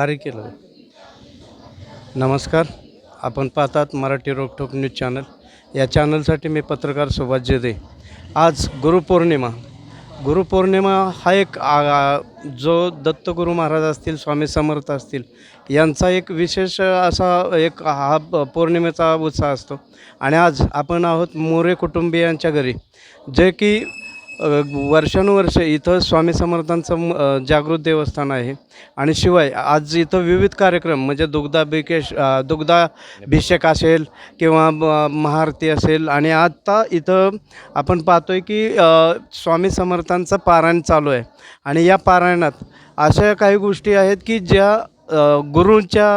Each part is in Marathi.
कार्य केलं. नमस्कार. आपण पाहतात मराठी रोकठोक न्यूज चॅनल. या चॅनलसाठी मी पत्रकार सुभाष जेदे. आज गुरुपौर्णिमा. गुरुपौर्णिमा हा एक आ- आ- जो दत्तगुरू महाराज असतील स्वामी समर्थ असतील यांचा एक विशेष असा एक हा पौर्णिमेचा उत्साह असतो. आणि आज आपण आहोत मोरे कुटुंबियांच्या घरी. जे की वर्षानुवर्ष इथं स्वामी समर्थांचं जागृत देवस्थान आहे. आणि शिवाय आज इथं विविध कार्यक्रम म्हणजे दुग्धाभिकेश दुग्धाभिषेक असेल किंवा ब- महाआरती असेल. आणि आत्ता इथं आपण पाहतो आहे की स्वामी समर्थांचं पारायण चालू आहे. आणि या पारायणात अशा काही गोष्टी आहेत की ज्या गुरूंच्या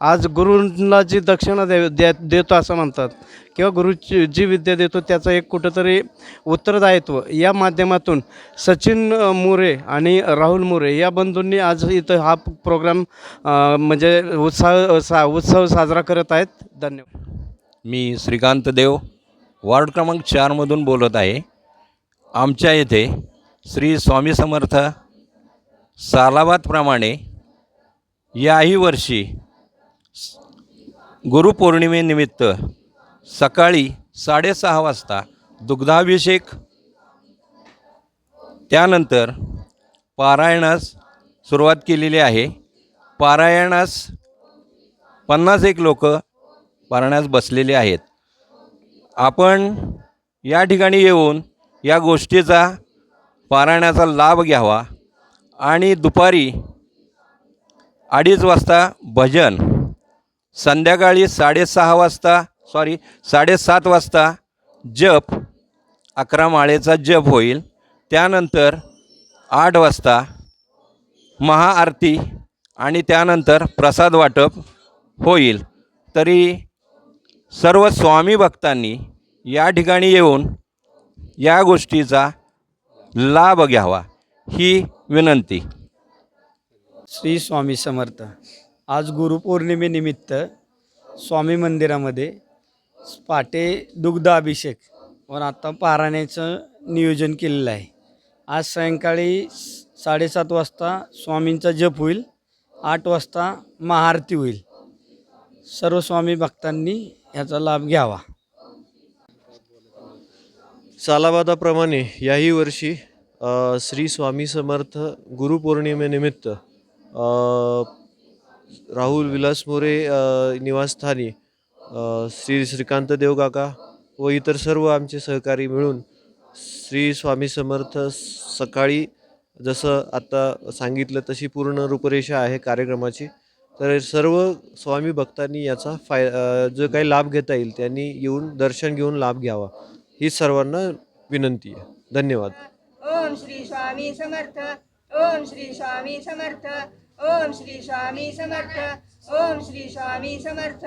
आज गुरूंना जी दक्षिणा दे दे देतो असं म्हणतात किंवा गुरुची जी विद्या देतो त्याचं एक कुठंतरी उत्तरदायित्व. या माध्यमातून सचिन मोरे आणि राहुल मोरे या बंधूंनी आज इथं हा प्रोग्राम म्हणजे उत्साह सा उत्सव साजरा करत आहेत. धन्यवाद. मी श्रीकांत देव वार्ड क्रमांक चारमधून बोलत आहे. आमच्या येथे श्री स्वामी समर्थ सालाबादप्रमाणे याही वर्षी गुरुपौर्णिमेनिमित्त सकाळी साडेसहा वाजता दुग्धाभिषेक त्यानंतर पारायणास सुरुवात केलेली आहे. पारायणास पन्नास एक लोक पारायणास बसलेले आहेत. आपण या ठिकाणी येऊन या गोष्टीचा पारायणाचा लाभ घ्यावा आणि दुपारी अडीच वाजता भजन संध्याकाळी साडेसहा वाजता सॉरी साडेसात वाजता जप अकरा माळेचा जप होईल. त्यानंतर आठ वाजता महाआरती आणि त्यानंतर प्रसाद वाटप होईल. तरी सर्व स्वामी भक्तांनी या ठिकाणी येऊन या गोष्टीचा लाभ घ्यावा ही विनंती. श्री स्वामी समर्थ आज गुरुपौर्णिमेनिमित्त स्वामी मंदिरामध्ये पाटे दुग्ध अभिषेक आता पाराण्याचं नियोजन केलेलं आहे. आज सायंकाळी साडेसात वाजता स्वामींचा जप होईल. आठ वाजता महाआरती होईल. सर्व स्वामी भक्तांनी ह्याचा लाभ घ्यावा. सालाबादाप्रमाणे याही वर्षी श्री स्वामी समर्थ गुरुपौर्णिमेनिमित्त राहुल विलास मोरे निवासस्थानी श्री श्रीकांत देवकाका व इतर सर्व आमचे सहकारी मिळून श्री स्वामी समर्थ सकाळी जसं आता सांगितलं तशी पूर्ण रूपरेषा आहे कार्यक्रमाची. तर सर्व स्वामी भक्तांनी याचा फाय जो काही लाभ घेता येईल त्यांनी येऊन दर्शन घेऊन लाभ घ्यावा. ही सर्वांना विनंती आहे. धन्यवाद. ओम श्री स्वामी समर्थ ओम श्री स्वामी समर्थ ओम श्री स्वामी समर्थ ओम श्री स्वामी समर्थ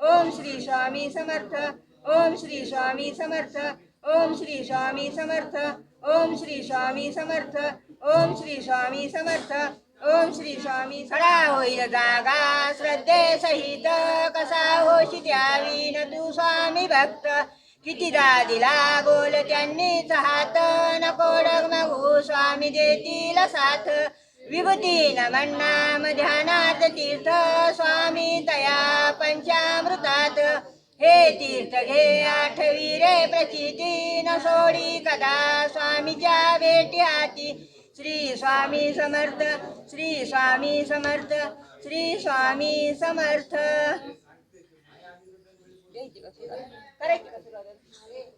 ओम श्री स्वामी समर्थ ओम श्री स्वामी समर्थ ओम श्री स्वामी समर्थ ओम श्री स्वामी समर्थ ओम श्री स्वामी समर्थ ओम श्री स्वामी सडा होईल जागा श्रद्धे सहित कसा होशी द्यावी न तू स्वामी भक्त? कितीदा दिला बोल त्यांनीच हात नको डगमगू स्वामी देतील साथ. विभूती नमन्नाम ध्यानात तीर्थ स्वामी तया पंचामृतात। हे तीर्थ घे आठवी रे प्रचिती। न सोडी कदा स्वामीच्या भेटी हाती श्री स्वामी समर्थ श्री स्वामी समर्थ श्री स्वामी समर्थ।